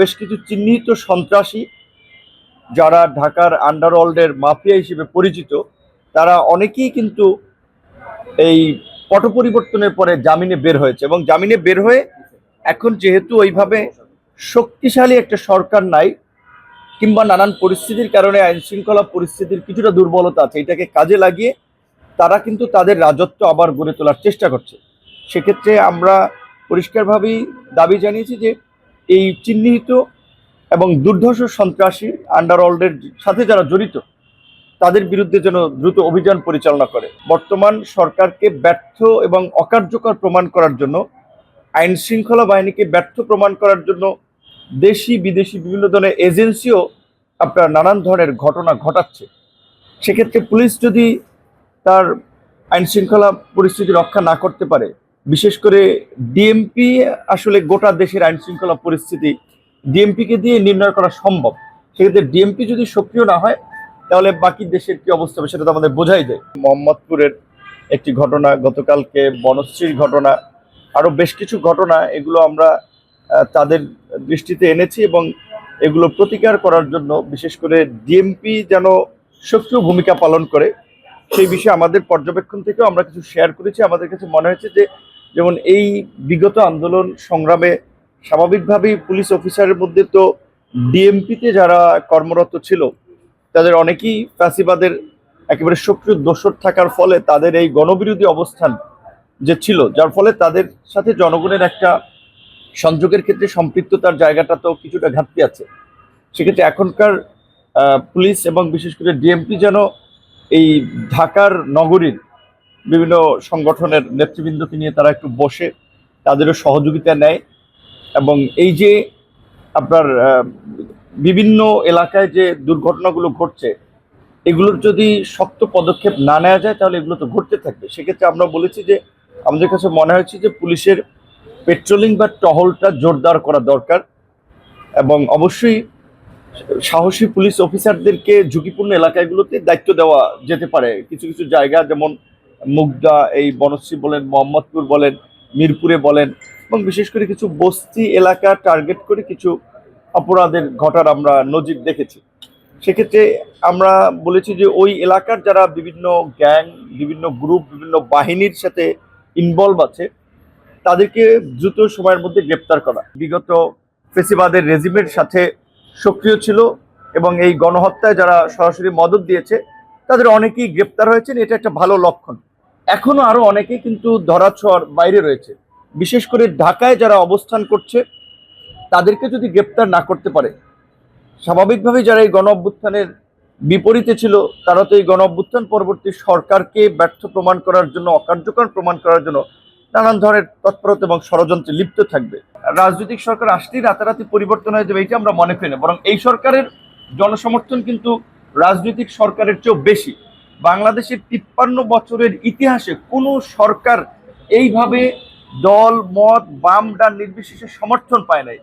বেশ কিছু চিহ্নিত সন্ত্রাসী যারা ঢাকার আন্ডারওয়ার্ল্ডের মাফিয়া হিসেবে পরিচিত, তারা অনেকেই কিন্তু এই পট পরিবর্তনের পরে জামিনে বের হয়েছে এবং জামিনে বের হয়ে এখন যেহেতু ওইভাবে শক্তিশালী একটা সরকার নাই কিংবা নানান পরিস্থিতির কারণে আইন শৃঙ্খলা পরিস্থিতির কিছুটা দুর্বলতা আছে, এটাকে কাজে লাগিয়ে তারা কিন্তু তাদের রাজত্ব আবার গড়ে তোলার চেষ্টা করছে। সেক্ষেত্রে আমরা পরিষ্কারভাবেই দাবি জানিয়েছি যে এই চিহ্নিত এবং দুর্ধর্ষ সন্ত্রাসী আন্ডারওয়ার্ল্ডের সাথে যারা জড়িত, তাদের বিরুদ্ধে যেন দ্রুত অভিযান পরিচালনা করে। বর্তমান সরকারকে ব্যর্থ এবং অকার্যকর প্রমাণ করার জন্য, আইন শৃঙ্খলা বাহিনীকে ব্যর্থ প্রমাণ করার জন্য দেশি, বিদেশি বিভিন্ন ধরনের এজেন্সিও আপনার নানান ধরনের ঘটনা ঘটাচ্ছে। সেক্ষেত্রে পুলিশ যদি তার আইন শৃঙ্খলা পরিস্থিতি রক্ষা না করতে পারে বিশেষ করে ডিএমপি আসলে গোটা দেশের আইন শৃঙ্খলা পরিস্থিতি ডিএমপিকে দিয়ে নির্ণয় করা সম্ভব। সেক্ষেত্রে ডিএমপি যদি সক্রিয় না হয়, তাহলে বাকি দেশের কি অবস্থা হবে সেটা তো আমাদের বোঝাই যায়। মোহাম্মদপুরের একটি ঘটনা, গতকালকে বনশ্রীর ঘটনা, আরও বেশ কিছু ঘটনা, এগুলো আমরা তাদের দৃষ্টিতে এনেছি এবং এগুলো প্রতিকার করার জন্য বিশেষ করে ডিএমপি যেন সক্রিয় ভূমিকা পালন করে, সেই বিষয়ে আমাদের পর্যবেক্ষণ থেকেও আমরা কিছু শেয়ার করেছি। আমাদের কাছে মনে হয়েছে যে যেমন এই বিগত আন্দোলন সংগ্রামে স্বাভাবিকভাবেই পুলিশ অফিসারের মধ্যে তো ডিএমপিতে যারা কর্মরত ছিল, তাদের অনেকেই ফ্যাসিবাদের একেবারে সক্রিয় দোষর থাকার ফলে তাদের এই গণবিরোধী অবস্থান যে ছিল, যার ফলে তাদের সাথে জনগণের একটা সংযোগের ক্ষেত্রে সম্পৃক্ততার জায়গাটা তো কিছুটা ঘাটতি আছে। সেক্ষেত্রে এখনকার পুলিশ এবং বিশেষ করে ডিএমপি যেন এই ঢাকার নগরীর বিভিন্ন সংগঠনের নেতৃবৃন্দকে নিয়ে তারা একটু বসে তাদেরও সহযোগিতা নেয় এবং এই যে আপনার বিভিন্ন এলাকায় যে দুর্ঘটনাগুলো ঘটছে, এগুলোর যদি শক্ত পদক্ষেপ না নেওয়া যায়, তাহলে এগুলো তো ঘটতে থাকবে। সেক্ষেত্রে আমরা বলেছি যে, আমাদের কাছে মনে হয়েছে যে পুলিশের পেট্রোলিং বা টহলটা জোরদার করা দরকার এবং অবশ্যই সাহসী পুলিশ অফিসারদেরকে ঝুঁকিপূর্ণ এলাকাগুলোতে দায়িত্ব দেওয়া যেতে পারে। কিছু কিছু জায়গা যেমন মুগদা, এই বনশ্রী বলেন, মোহাম্মদপুর বলেন, মিরপুরে বলেন, এবং বিশেষ করে কিছু বস্তি এলাকা টার্গেট করে কিছু অপরাধের ঘটার আমরা নজির দেখেছি। সেক্ষেত্রে আমরা বলেছি যে ওই এলাকার যারা বিভিন্ন গ্যাং, বিভিন্ন গ্রুপ, বিভিন্ন বাহিনীর সাথে ইনভলভ আছে, তাদেরকে দ্রুত সময়ের মধ্যে গ্রেপ্তার করা। বিগত ফেসিবাদের রেজিমের সাথে সক্রিয় ছিল এবং এই গণহত্যায় যারা সরাসরি মদত দিয়েছে, তাদের অনেকেই গ্রেপ্তার হয়েছেন। এটা একটা ভালো লক্ষণ। এখনও আরও অনেকেই কিন্তু ধরাছোঁয়ার বাইরে রয়েছে। বিশেষ করে ঢাকায় যারা অবস্থান করছে, তাদেরকে যদি গ্রেপ্তার না করতে পারে, স্বাভাবিকভাবেই যারা এই গণ অভ্যুত্থানের বিপরীতে ছিল, তারা তো এই গণ অভ্যুত্থান পরবর্তী সরকারকে ব্যর্থ প্রমাণ করার জন্য, অকার্যকর প্রমাণ করার জন্য নানান ধরনের তৎপরতা এবং ষড়যন্ত্রে লিপ্ত থাকবে। রাজনৈতিক সরকার আসলেই রাতারাতি পরিবর্তন হয়ে যাবে, এটা আমরা মনে করি না। বরং এই সরকারের জনসমর্থন কিন্তু রাজনৈতিক সরকারের চেয়েও বেশি। বাংলাদেশের তিপ্পান্ন বছরের ইতিহাসে কোনো সরকার এইভাবে দল, মত, বাম, ডান নির্বিশেষে সমর্থন পায় নাই।